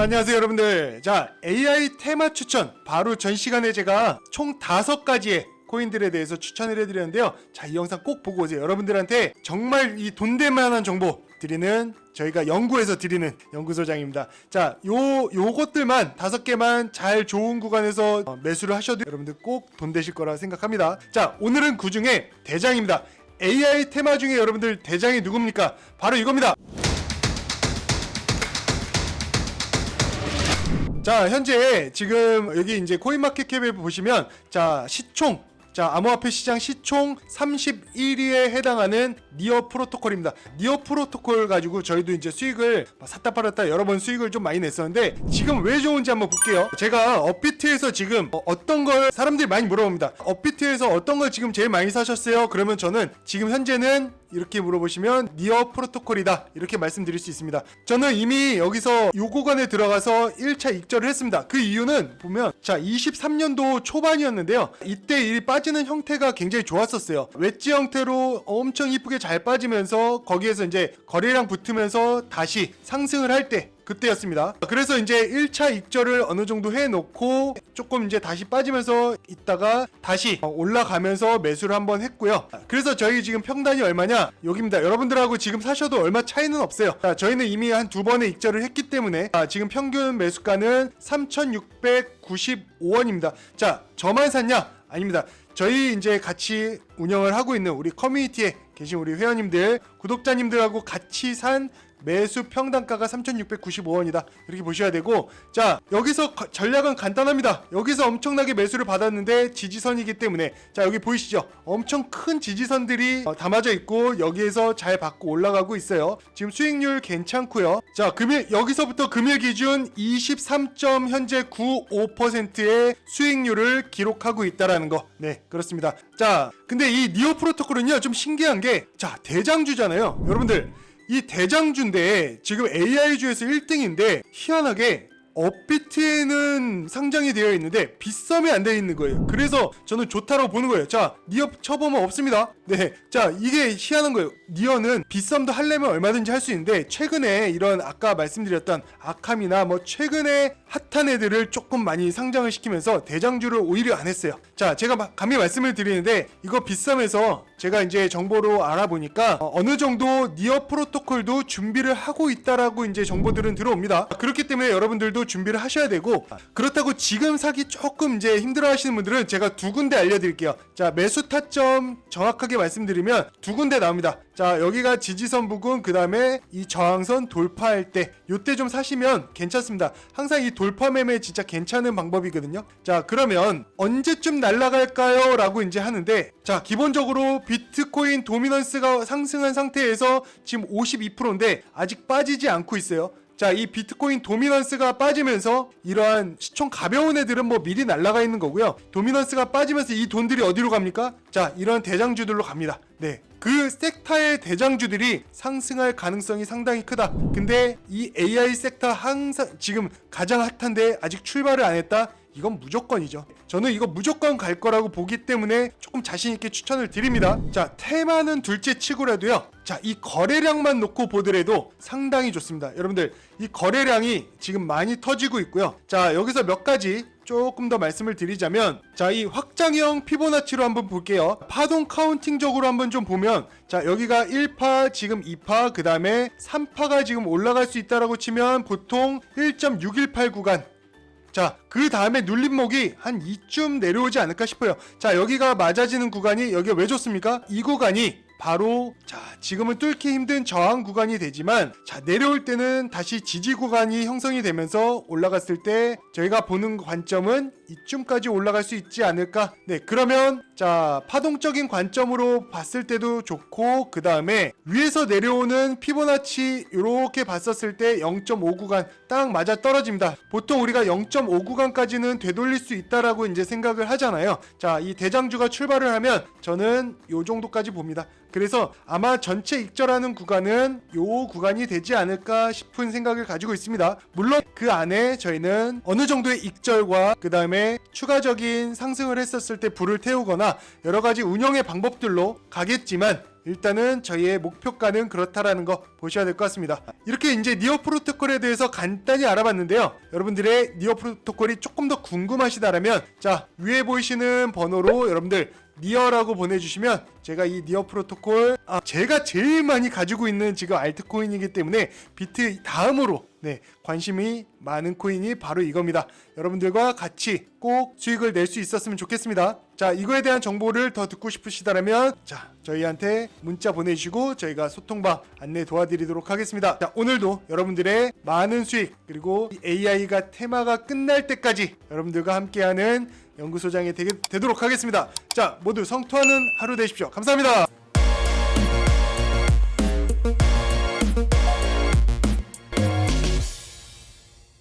안녕하세요 여러분들. 자 AI 테마 추천. 바로 전 시간에 제가 총 다섯 가지의 코인들에 대해서 추천을 해드렸는데요. 자 이 영상 꼭 보고 오세요. 여러분들한테 정말 이 돈될 만한 정보 드리는 저희가 연구해서 드리는 연구소장입니다. 자 요 요것들만 다섯 개만 잘 좋은 구간에서 어, 매수를 하셔도 여러분들 꼭 돈 되실 거라 생각합니다. 자 오늘은 그 중에 대장입니다. AI 테마 중에 여러분들 대장이 누굽니까? 바로 이겁니다 자 현재 지금 여기 이제 코인마켓캡에 보시면 자 시총 자 암호화폐 시장 시총 31위에 해당하는 니어 프로토콜입니다. 니어 프로토콜 가지고 저희도 이제 수익을 샀다 팔았다 여러 번 수익을 좀 많이 냈었는데 지금 왜 좋은지 한번 볼게요. 제가 업비트에서 지금 어, 어떤 걸 사람들이 많이 물어봅니다. 업비트에서 어떤 걸 지금 제일 많이 사셨어요? 그러면 저는 지금 현재는 이렇게 물어보시면 니어 프로토콜이다. 이렇게 말씀드릴 수 있습니다. 저는 이미 여기서 요 구간에 들어가서 1차 익절을 했습니다. 그 이유는 보면 자 23년도 초반이었는데요. 이때 이 빠지는 형태가 굉장히 좋았었어요. 웨지 형태로 엄청 이쁘게 잘 빠지면서 거기에서 이제 거래량 붙으면서 다시 상승을 할 때 그때였습니다. 그래서 이제 1차 익절을 어느 정도 해놓고 조금 이제 다시 빠지면서 있다가 다시 어, 올라가면서 매수를 한번 했고요. 그래서 저희 지금 평단이 얼마냐? 여기입니다. 여러분들하고 지금 사셔도 얼마 차이는 없어요. 자, 저희는 이미 한 두 번의 익절을 했기 때문에 아, 지금 평균 매수가는 3,695원입니다. 자, 저만 샀냐? 아닙니다. 저희 이제 같이 운영을 하고 있는 우리 커뮤니티에 계신 우리 회원님들, 구독자님들하고 같이 산 매수 평단가가 3,695원이다. 이렇게 보셔야 되고, 자, 여기서 거- 전략은 간단합니다. 여기서 엄청나게 매수를 받았는데 지지선이기 때문에, 자, 여기 보이시죠? 엄청 큰 지지선들이 어, 담아져 있고, 여기에서 잘 받고 올라가고 있어요. 지금 수익률 괜찮고요. 자, 금일, 여기서부터 금일 기준 23. 현재 95%의 수익률을 기록하고 있다라는 거. 네, 그렇습니다. 자, 근데 이 니오 프로토콜은요, 좀 신기한 게, 자, 대장주잖아요. 여러분들, 이 대장주인데 지금 AI주에서 1등인데 희한하게 업비트에는 상장이 되어 있는데 빗썸이 안 되어 있는 거예요. 그래서 저는 좋다고 보는 거예요. 자, 니어 쳐보면 없습니다. 네, 자 이게 희한한 거예요. 니어는 빗썸도 하려면 얼마든지 할 수 있는데 최근에 이런 아까 말씀드렸던 아캄이나 뭐 최근에 핫한 애들을 조금 많이 상장을 시키면서 대장주를 오히려 안 했어요. 자, 제가 마- 감히 말씀을 드리는데 이거 빗썸에서 제가 이제 정보로 알아보니까 어, 어느 정도 니어 프로토콜도 준비를 하고 있다라고 이제 정보들은 들어옵니다. 그렇기 때문에 여러분들도 준비를 하셔야 되고 그렇다고 지금 사기 조금 이제 힘들어 하시는 분들은 제가 두 군데 알려드릴게요. 자, 매수 타점 정확하게 말씀드리면 두 군데 나옵니다. 자, 여기가 지지선 부근 그 다음에 이 저항선 돌파할 때 요때 좀 사시면 괜찮습니다. 항상 이 돌파 매매 진짜 괜찮은 방법이거든요. 자, 그러면 언제쯤 날아갈까요? 라고 이제 하는데 자, 기본적으로 비트코인 도미넌스가 상승한 상태에서 지금 52%인데 아직 빠지지 않고 있어요. 자, 이 비트코인 도미넌스가 빠지면서 이러한 시총 가벼운 애들은 뭐 미리 날아가 있는 거고요. 도미넌스가 빠지면서 이 돈들이 어디로 갑니까? 자, 이런 대장주들로 갑니다. 네. 그 섹터의 대장주들이 상승할 가능성이 상당히 크다. 근데 이 AI 섹터 항상 지금 가장 핫한데 아직 출발을 안 했다? 이건 무조건이죠. 저는 이거 무조건 갈 거라고 보기 때문에 조금 자신 있게 추천을 드립니다. 자, 테마는 둘째 치고라도요. 자, 이 거래량만 놓고 보더라도 상당히 좋습니다. 여러분들, 이 거래량이 지금 많이 터지고 있고요. 자, 여기서 몇 가지 조금 더 말씀을 드리자면 자 이 확장형 피보나치로 한번 볼게요 파동 카운팅적으로 한번 좀 보면 자 여기가 1파 지금 2파 그 다음에 3파가 지금 올라갈 수 있다라고 치면 보통 1.618 구간 자, 그 다음에 눌림목이 한 이쯤 내려오지 않을까 싶어요. 자, 여기가 맞아지는 구간이 여기가 왜 좋습니까? 이 구간이 바로 자, 지금은 뚫기 힘든 저항 구간이 되지만 자, 내려올 때는 다시 지지 구간이 형성이 되면서 올라갔을 때 저희가 보는 관점은 이쯤까지 올라갈 수 있지 않을까? 네, 그러면 자, 파동적인 관점으로 봤을 때도 좋고 그 다음에 위에서 내려오는 피보나치 이렇게 봤었을 때 0.5 구간 딱 맞아 떨어집니다. 보통 우리가 0.5 구간까지는 되돌릴 수 있다라고 이제 생각을 하잖아요. 자, 이 대장주가 출발을 하면 저는 요 정도까지 봅니다. 그래서 아마 전체 익절하는 구간은 요 구간이 되지 않을까 싶은 생각을 가지고 있습니다. 물론 그 안에 저희는 어느 정도의 익절과 그 다음에 추가적인 상승을 했었을 때 불을 태우거나 여러 가지 운영의 방법들로 가겠지만 일단은 저희의 목표가는 그렇다라는 거 보셔야 될 것 같습니다. 이렇게 이제 니어 프로토콜에 대해서 간단히 알아봤는데요. 여러분들의 니어 프로토콜이 조금 더 궁금하시다라면 자 위에 보이시는 번호로 여러분들 니어라고 보내주시면 제가 이 니어 프로토콜 아, 제가 제일 많이 가지고 있는 지금 알트코인이기 때문에 비트 다음으로 네 관심이 많은 코인이 바로 이겁니다. 여러분들과 같이 꼭 수익을 낼 수 있었으면 좋겠습니다. 자 이거에 대한 정보를 더 듣고 싶으시다면 자 저희한테 문자 보내주시고 저희가 소통방 안내 도와드리도록 하겠습니다. 자 오늘도 여러분들의 많은 수익 그리고 이 AI가 테마가 끝날 때까지 여러분들과 함께하는 연구소장이 되게, 되도록 하겠습니다. 자 모두 성투하는 하루 되십시오. 감사합니다.